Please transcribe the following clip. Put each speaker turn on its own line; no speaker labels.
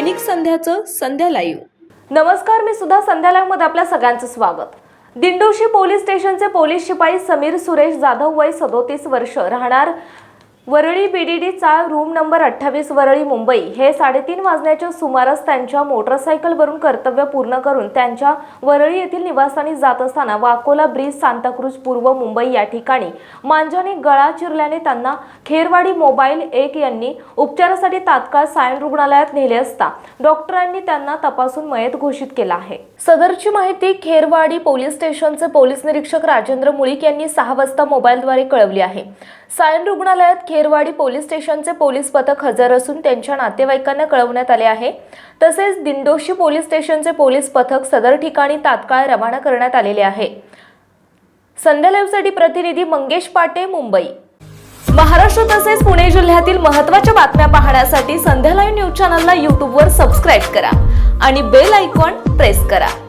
दैनिक संध्याचं संध्या live.
नमस्कार मी सुद्धा संध्या मध्ये आपल्या सगळ्यांचं स्वागत. दिंडोशी पोलीस स्टेशनचे पोलीस शिपाई समीर सुरेश जाधव वय सदोतीस वर्ष राहणार वरळी बीडीडी रूम नंबर अठ्ठावीस वरळी मुंबई. हे साडेतीन वाजण्याच्या सुमारास त्यांच्या मोटरसायकलवरून कर्तव्य पूर्ण करून त्यांच्या वरळी येथील निवासाने जात असताना वाकोला ब्रिज सांताक्रूज पूर्व मुंबई या ठिकाणी मांजाने गळा चिरल्याने त्यांना खेरवाडी मोबाईल एक यांनी उपचारासाठी तात्काळ सायन रुग्णालयात नेले असता डॉक्टरांनी त्यांना तपासून मयत घोषित केला आहे. सदरची माहिती खेरवाडी पोलीस स्टेशनचे पोलीस निरीक्षक राजेंद्र मुळीक यांनी सहा वाजता मोबाईलद्वारे कळवली आहे. सायन रुग्णालयात खेरवाडी पोलीस स्टेशनचे पोलीस पथक हजर असून त्यांच्या नातेवाईकांना कळवण्यात आले आहे. तसेच दिंडोशी पोलीस स्टेशनचे पोलीस पथक सदर ठिकाणी तात्काळ रवाना करण्यात आलेले आहे. संध्या लाईव्हसाठी प्रतिनिधी मंगेश पाटे मुंबई. महाराष्ट्र तसेच पुणे जिल्ह्यातील महत्त्वाच्या बातम्या पाहण्यासाठी संध्या लाईव्ह न्यूज चॅनलला यूट्यूबवर सबस्क्राईब करा आणि बेल आयकॉन प्रेस करा.